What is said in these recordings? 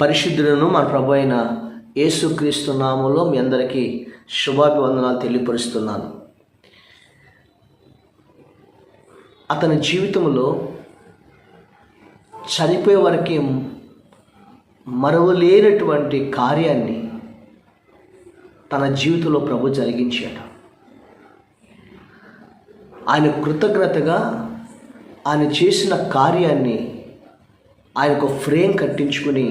పరిశుద్ధులను మన ప్రభు అయిన యేసుక్రీస్తు నామంలో మీ అందరికీ శుభాభివందనాలు తెలియపరుస్తున్నాను. అతని జీవితంలో చనిపోయే వరకు మరవలేనటువంటి కార్యాన్ని తన జీవితంలో ప్రభు జరిగించాడు ఆయన కృతజ్ఞతగా ఆయన చేసిన కార్యాన్ని ఆయనకు ఫ్రేమ్ కట్టించుకుని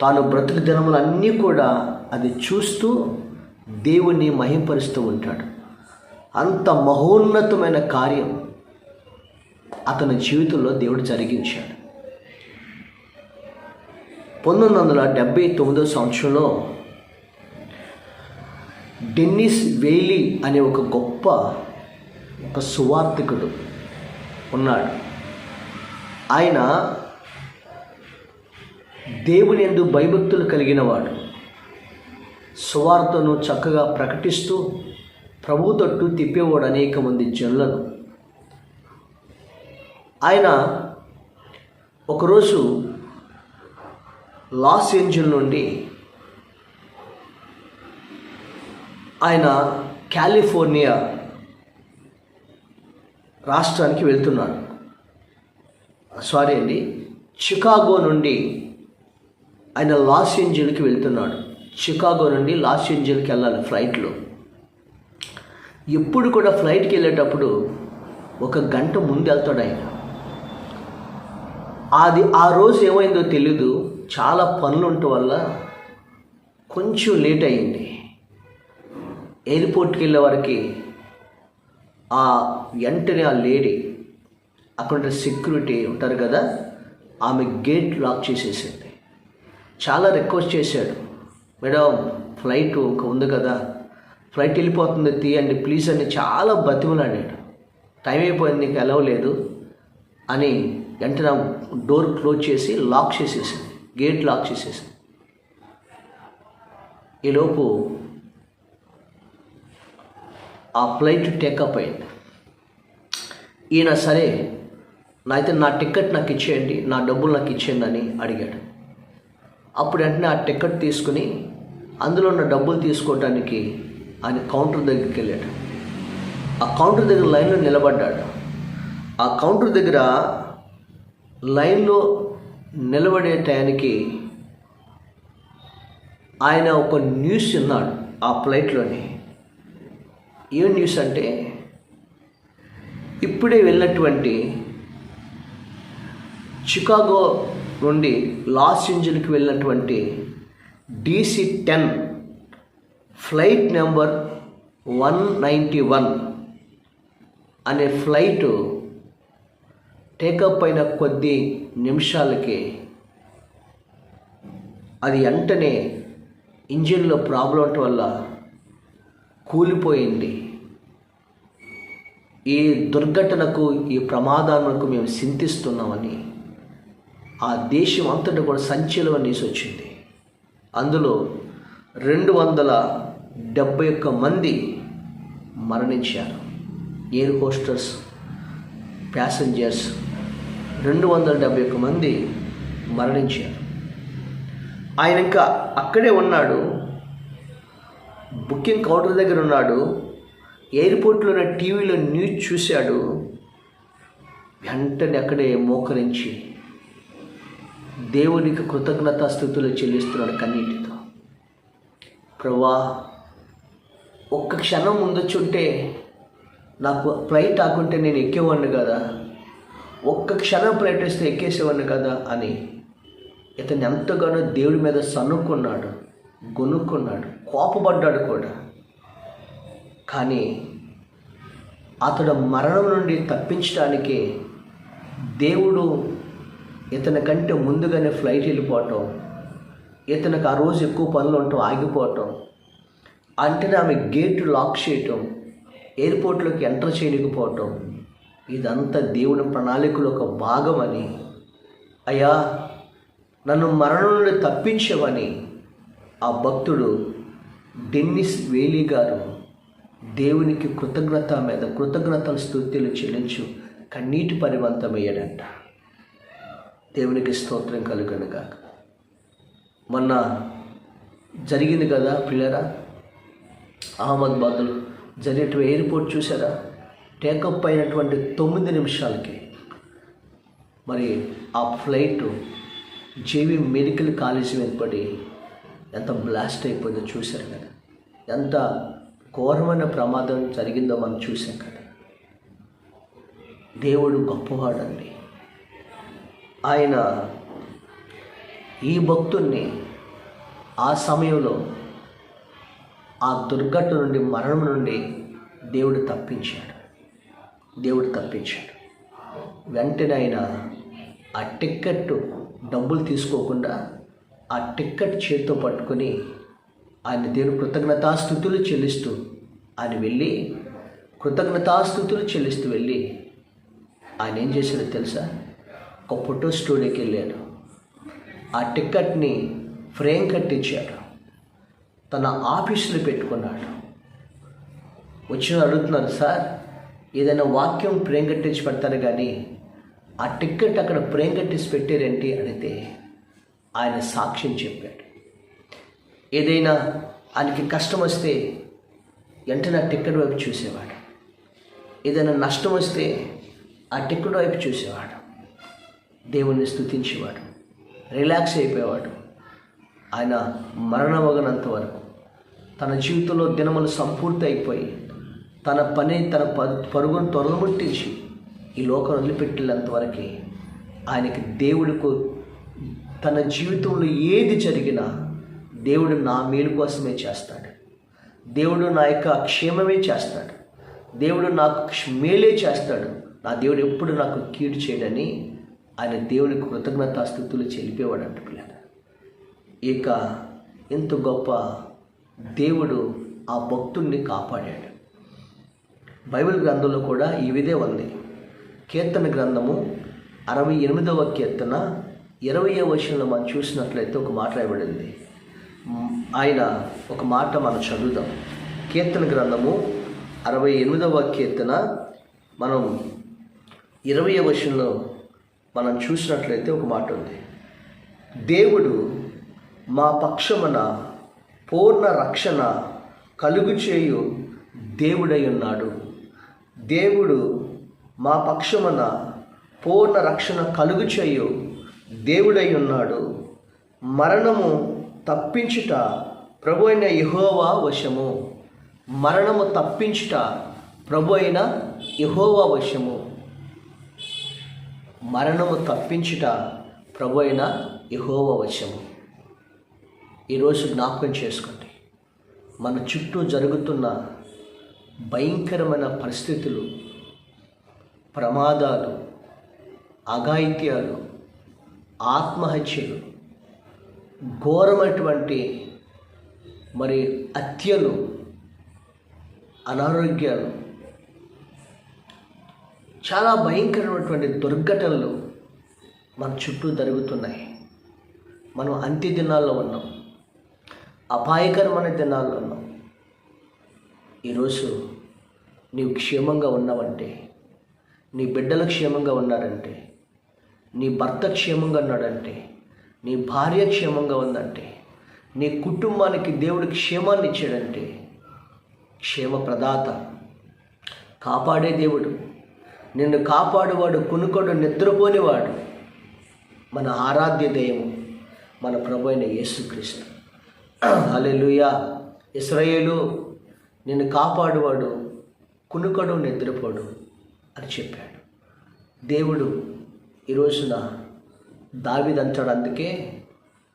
తాను బ్రతుకు దినములన్నీ కూడా అది చూస్తూ దేవుణ్ణి మహింపరుస్తూ ఉంటాడు. అంత మహోన్నతమైన కార్యం అతని జీవితంలో దేవుడు జరిగించాడు. పంతొమ్మిది వందల డెబ్బై తొమ్మిదో సంవత్సరంలో డెన్నిస్ వేలీ అనే ఒక గొప్ప ఒక సువార్థికుడు ఉన్నాడు. ఆయన దేవుని ఎందు భయభక్తులు కలిగిన వాడు సువార్తను చక్కగా ప్రకటిస్తూ ప్రభు తట్టు తిప్పేవాడు అనేక మంది జనులను. ఆయన ఒకరోజు లాస్ ఏంజల్ నుండి ఆయన కాలిఫోర్నియా రాష్ట్రానికి వెళ్తున్నాడు. సారీ అండి చికాగో నుండి ఆయన లాస్ ఏంజల్కి వెళ్తున్నాడు. చికాగో నుండి లాస్ ఏంజల్కి వెళ్ళాలి ఫ్లైట్లో. ఎప్పుడు కూడా ఫ్లైట్కి వెళ్ళేటప్పుడు ఒక గంట ముందు వెళ్తాడు ఆయన. అది ఆ రోజు ఏమైందో తెలీదు. చాలా పనులు ఉండటం వల్ల కొంచెం లేట్ అయింది ఎయిర్పోర్ట్కి వెళ్ళే వరకు ఆ వెంటనే ఆ లేడీ అక్కడ సెక్యూరిటీ ఉంటారు కదా ఆమె గేట్ లాక్ చేసేసింది. చాలా రిక్వెస్ట్ చేశాడు. మేడం ఫ్లైట్ ఒక ఉంది కదా. ఫ్లైట్ వెళ్ళిపోతుంది తీయండి ప్లీజ్ అని చాలా బతిమలాడాడు. టైం అయిపోయింది నీకు ఎలవ్ లేదు అని వెంటనే డోర్ క్లోజ్ చేసి లాక్ చేసేసింది. గేట్ లాక్ చేసేసింది. ఈలోపు ఆ ఫ్లైట్ టేకప్ అయింది. ఈయన సరే నా అయితే నా టికెట్ నాకు ఇచ్చేయండి నా డబ్బులు నాకు ఇచ్చేయండి అని అడిగాడు. అప్పుడు వెంటనే ఆ టికెట్ తీసుకుని అందులో ఉన్న డబ్బులు తీసుకోవడానికి ఆయన కౌంటర్ దగ్గరికి వెళ్ళాడు. ఆ కౌంటర్ దగ్గర లైన్లో నిలబడ్డాడు. ఆ కౌంటర్ దగ్గర లైన్లో నిలబడే టయానికి ఆయన ఒక న్యూస్ విన్నాడు ఆ ఫ్లైట్లోని. ఏం న్యూస్ అంటే ఇప్పుడే వెళ్ళినటువంటి చికాగో నుండి లాస్ ఏంజల్కి వెళ్ళినటువంటి DC ten flight number one ninety one అనే ఫ్లైట్ టేకప్ అయిన కొద్ది నిమిషాలకి అది వెంటనే ఇంజిన్లో ప్రాబ్లం అవటం వల్ల కూలిపోయింది. ఈ దుర్ఘటనకు ఈ ప్రమాదాలకు మేము చింతిస్తున్నామని ఆ దేశం అంతటా కూడా సంచలనం నీసి వచ్చింది. అందులో రెండు వందల డెబ్బై ఒక్క మంది మరణించారు. ఎయిర్ హోస్టర్స్ ప్యాసింజర్స్ రెండు వందల డెబ్బై ఒక్క మంది మరణించారు. ఆయన ఇంకా అక్కడే ఉన్నాడు. బుకింగ్ కౌంటర్ దగ్గర ఉన్నాడు. ఎయిర్పోర్ట్లోనే టీవీలో న్యూస్ చూశాడు. వెంటనే అక్కడే మోకరించి దేవునికి కృతజ్ఞతాస్థుతులు చెల్లిస్తున్నాడు కన్నీటితో. ప్రభా ఒక్క క్షణం ముందొచ్చుంటే నాకు ఫ్లైట్ ఆకుంటే నేను ఎక్కేవాడిని కదా? ఒక్క క్షణం ఫ్లైట్ వేస్తే ఎక్కేసేవాడిని కదా అని ఇతను ఎంతగానో దేవుడి మీద సనుక్కున్నాడు గొనుక్కున్నాడు కోపపడ్డాడు కూడా. కానీ అతడు మరణం నుండి తప్పించడానికి దేవుడు ఇతని కంటే ముందుగానే ఫ్లైట్ వెళ్ళిపోవటం ఇతనికి ఆ రోజు ఎక్కువ పనులు ఉండటం ఆగిపోవటం అంటేనే ఆమె గేట్ లాక్ చేయటం ఎయిర్పోర్ట్లోకి ఎంటర్ చేయలేకపోవటం ఇదంతా దేవుని ప్రణాళికలో ఒక భాగమని అయ్యా నన్ను మరణం నుండి తప్పించవని ఆ భక్తుడు డెన్నిస్ వేలీ గారు దేవునికి కృతజ్ఞత మీద కృతజ్ఞతలు స్థుతులు చెల్లించు. కన్నీటి పరివంతమయ్యాడంట. దేవునికి స్తోత్రం కలుగనుగాక మొన్న జరిగింది కదా పిల్లరా? అహ్మదాబాద్లో జరిగేటువంటి ఎయిర్పోర్ట్ చూసారా టేకప్ అయినటువంటి తొమ్మిది నిమిషాలకి. మరి ఆ ఫ్లైట్ జేవి మెడికల్ కాలేజీ ఏర్పడి ఎంత బ్లాస్ట్ అయిపోయిందో చూశారు కదా. ఎంత ఘోరమైన ప్రమాదం జరిగిందో మనం చూసాం కదా. దేవుడు గొప్పవాడండి. ఆయన ఈ భక్తుణ్ణి ఆ సమయంలో ఆ దుర్ఘటన నుండి మరణం నుండి దేవుడు తప్పించాడు. దేవుడు తప్పించాడు. వెంటనే ఆయన ఆ టిక్కెట్ డబ్బులు తీసుకోకుండా ఆ టిక్కెట్ చేతితో పట్టుకొని ఆయన దేవుని కృతజ్ఞతాస్థుతులు చెల్లిస్తూ ఆయన వెళ్ళి కృతజ్ఞతాస్థుతులు చెల్లిస్తూ వెళ్ళి ఆయన ఏం చేశాడో తెలుసా? ఒక ఫోటో స్టూడియోకి వెళ్ళాడు ఆ టిక్కెట్ని ఫ్రేమ్ కట్టించాడు. తన ఆఫీసులో పెట్టుకున్నాడు. వచ్చిన అడుగుతున్నారు సార్ ఏదైనా వాక్యం ఫ్రేమ్ కట్టించి పెడతారు కానీ ఆ టిక్కెట్ అక్కడ ఫ్రేమ్ కట్టించి పెట్టారేంటి? అడిగితే ఆయన సాక్ష్యం చెప్పాడు. ఏదైనా ఆయనకి కష్టం వస్తే వెంటనే ఆ టిక్కెట్ వైపు చూసేవాడు. ఏదైనా నష్టం వస్తే ఆ టిక్కెట్ వైపు చూసేవాడు. దేవుణ్ణి స్థుతించేవాడు రిలాక్స్ అయిపోయేవాడు. ఆయన మరణమగనంత వరకు. తన జీవితంలో దినములు సంపూర్తి అయిపోయి తన పని తన ప- పరుగును తొలముట్టించి ఈ లోకం వదిలిపెట్టినంతవరకు ఆయనకి దేవుడికు తన జీవితంలో ఏది జరిగినా దేవుడు నా మేలు కోసమే చేస్తాడు. దేవుడు నా యొక్క క్షేమమే చేస్తాడు. దేవుడు నాకు క్ష- మేలే చేస్తాడు. నా దేవుడు ఎప్పుడు నాకు కీడు చేయడని ఆయన దేవునికి కృతజ్ఞతాస్థుతులు చెలిపేవాడంట పిల్లలు. ఇక ఇంత గొప్ప దేవుడు ఆ భక్తుణ్ణి కాపాడాడు. బైబిల్ గ్రంథంలో కూడా ఈ విధే ఉంది. కీర్తన గ్రంథము అరవై ఎనిమిదవ కీర్తన ఇరవయవ వచనంలో మనం చూసినట్లయితే ఒక మాట రాయబడింది. ఆయన ఒక మాట మనం చదువుదాం. కీర్తన గ్రంథము అరవై ఎనిమిదవ కీర్తన మనం ఇరవై వచనంలో మనం చూసినట్లయితే ఒక మాట ఉంది. దేవుడు మా పక్షమున పూర్ణ రక్షణ కలుగు చేయు దేవుడై ఉన్నాడు. దేవుడు మా పక్షమున పూర్ణ రక్షణ కలుగు చేయు దేవుడై ఉన్నాడు. మరణము తప్పించుట ప్రభు అయిన యహోవా వశము. మరణము తప్పించుట ప్రభు అయిన యహోవా వశము. మరణము తప్పించుట ప్రభు అయిన యహోవ వశము. ఈరోజు జ్ఞాపకం చేసుకోండి. మన చుట్టూ జరుగుతున్న భయంకరమైన పరిస్థితులు ప్రమాదాలు అఘాయిత్యాలు ఆత్మహత్యలు ఘోరమైనటువంటి మరి హత్యలు అనారోగ్యాలు చాలా భయంకరమైనటువంటి దుర్ఘటనలు మన చుట్టూ జరుగుతున్నాయి. మనం అంత్య దినాల్లో ఉన్నాం. అపాయకరమైన దినాల్లో ఉన్నాం. ఈరోజు నీవు క్షేమంగా ఉన్నావంటే నీ బిడ్డలు క్షేమంగా ఉన్నారంటే నీ భర్త క్షేమంగా ఉన్నాడంటే నీ భార్య క్షేమంగా ఉందంటే నీ కుటుంబానికి దేవుడు క్షేమాన్ని ఇచ్చాడంటే క్షేమ ప్రదాత కాపాడే దేవుడు నిన్ను కాపాడువాడు కునుకొడు నిద్రపోనివాడు. మన ఆరాధ్య దైవం మన ప్రభు అయిన యేసుకృష్ణ అలెలుయా ఇస్రాయేలు నిన్ను కాపాడువాడు కునుకడు నిద్రపోడు అని చెప్పాడు. దేవుడు ఈరోజున రోజున దావిదంటాడు అందుకే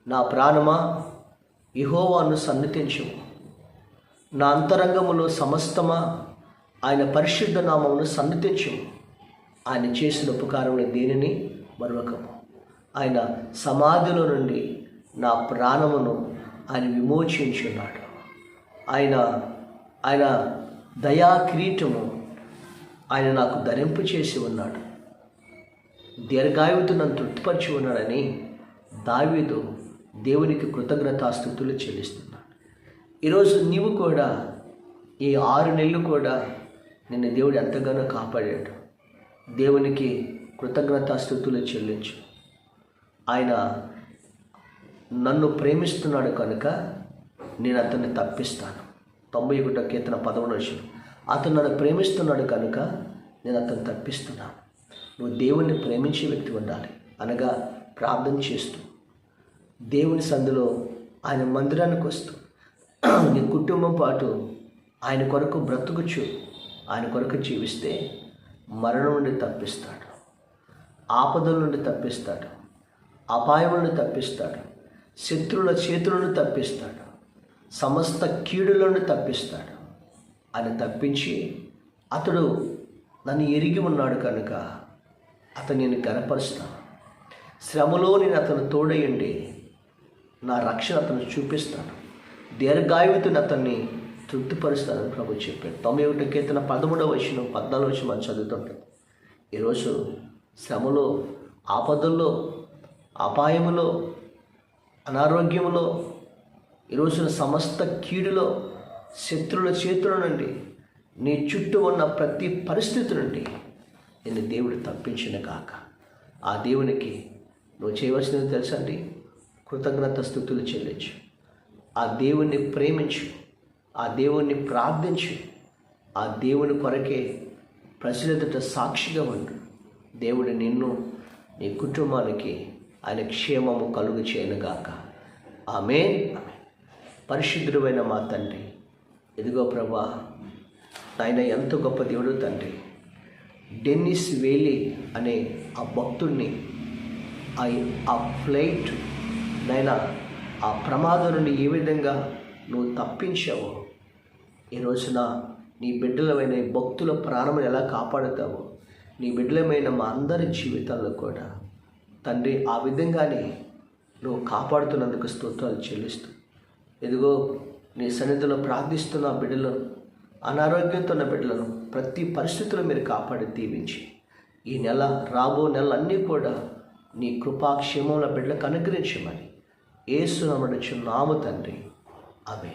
నా ప్రాణమా ఇహోవాను సన్నిధించు నా అంతరంగములో సమస్తమా ఆయన పరిశుద్ధ నామమును సన్నిధించు ఆయన చేసిన ఉపకారంలో దేనిని? మరొకము. ఆయన సమాధిలో నుండి నా ప్రాణమును ఆయన విమోచించున్నాడు. ఆయన ఆయన దయా కిరీటము ఆయన నాకు ధరింపు చేసి ఉన్నాడు. దీర్ఘాయువుతో నన్ను తృప్తిపరిచి ఉన్నాడని దావీదు దేవునికి కృతజ్ఞతాస్థుతులు చెల్లిస్తున్నాడు. ఈరోజు నీవు కూడా ఈ ఆరు నెలలు కూడా నిన్ను దేవుడు ఎంతగానో కాపాడాడు. దేవునికి కృతజ్ఞతాస్థుతులు చెల్లించు. ఆయన నన్ను ప్రేమిస్తున్నాడు కనుక నేను అతన్ని తప్పిస్తాను. తొంభై ఒకటో కీర్తన పదకొండు వచ్చిన అతను నన్ను ప్రేమిస్తున్నాడు కనుక నేను అతను తప్పిస్తున్నాను. నువ్వు దేవుణ్ణి ప్రేమించే వ్యక్తి ఉండాలి. అనగా ప్రార్థన చేస్తూ. దేవుని సందులో ఆయన మందిరానికి వస్తూ. నీ కుటుంబం పాటు ఆయన కొరకు బ్రతుకుచు. ఆయన కొరకు జీవిస్తే మరణం నుండి తప్పిస్తాడు. ఆపదల నుండి తప్పిస్తాడు. అపాయం నుండి తప్పిస్తాడు. శత్రువుల చేతులను తప్పిస్తాడు. సమస్త కీడులను తప్పిస్తాడు. అని తప్పించి అతడు నన్ను ఎరిగి ఉన్నాడు కనుక అతను నేను కనపరుస్తాను శ్రమలో నేను అతను తోడయండి నా రక్షణ అతను చూపిస్తాను. దీర్ఘాయువుతుని అతన్ని తృప్తిపరుస్తానని ప్రభు చెప్పాడు. తొంభై ఒకటి కీర్తన పదమూడవ వచ్చిన పద్నాలుగు వచ్చి మనం చదువుతుంటాం. ఈరోజు శ్రమలో ఆపదల్లో అపాయములో అనారోగ్యములో ఈరోజున సమస్త కీడులో శత్రుల చేతుల నుండి నీ చుట్టూ ఉన్న ప్రతి పరిస్థితి నుండి నేను దేవుడు తప్పించిన కాక ఆ దేవునికి నువ్వు చేయవలసినది తెలుసండి కృతజ్ఞత స్థుతులు చెల్లించు. ఆ దేవుణ్ణి ప్రేమించు. ఆ దేవుణ్ణి ప్రార్థించు. ఆ దేవుని కొరకే ప్రజలెదుట సాక్షిగా ఉండు. దేవుడు నిన్ను నీ కుటుంబానికి ఆయన క్షేమము కలుగు చేయనుగాక. ఆమె పరిశుద్ధుడైన మా తండ్రి ఇదిగో ప్రభా ఆయన ఎంత గొప్ప దేవుడు తండ్రి. డెన్నిస్ వేలి అనే ఆ భక్తుడిని ఆ ఆ ఫ్లైట్ నైనా ఆ ప్రమాదం నుండి ఏ విధంగా నువ్వు తప్పించావో ఈ రోజున నీ బిడ్డలమైన భక్తుల ప్రాణములు ఎలా కాపాడుతావో నీ బిడ్డలమైన మా అందరి జీవితాల్లో కూడా తండ్రి ఆ విధంగానే నువ్వు కాపాడుతున్నందుకు స్తోత్రాలు చెల్లిస్తూ ఎదుగో నీ సన్నిధిలో ప్రార్థిస్తున్న బిడ్డలను అనారోగ్యంతో ఉన్న బిడ్డలను ప్రతి పరిస్థితిలో మీరు కాపాడి దీవించి ఈ నెల రాబో నెలలన్నీ కూడా నీ కృపాక్షేమంలో బిడ్డలకు అనుగ్రహించమని ఏసునమడుచు నాము తండ్రి. ఆమె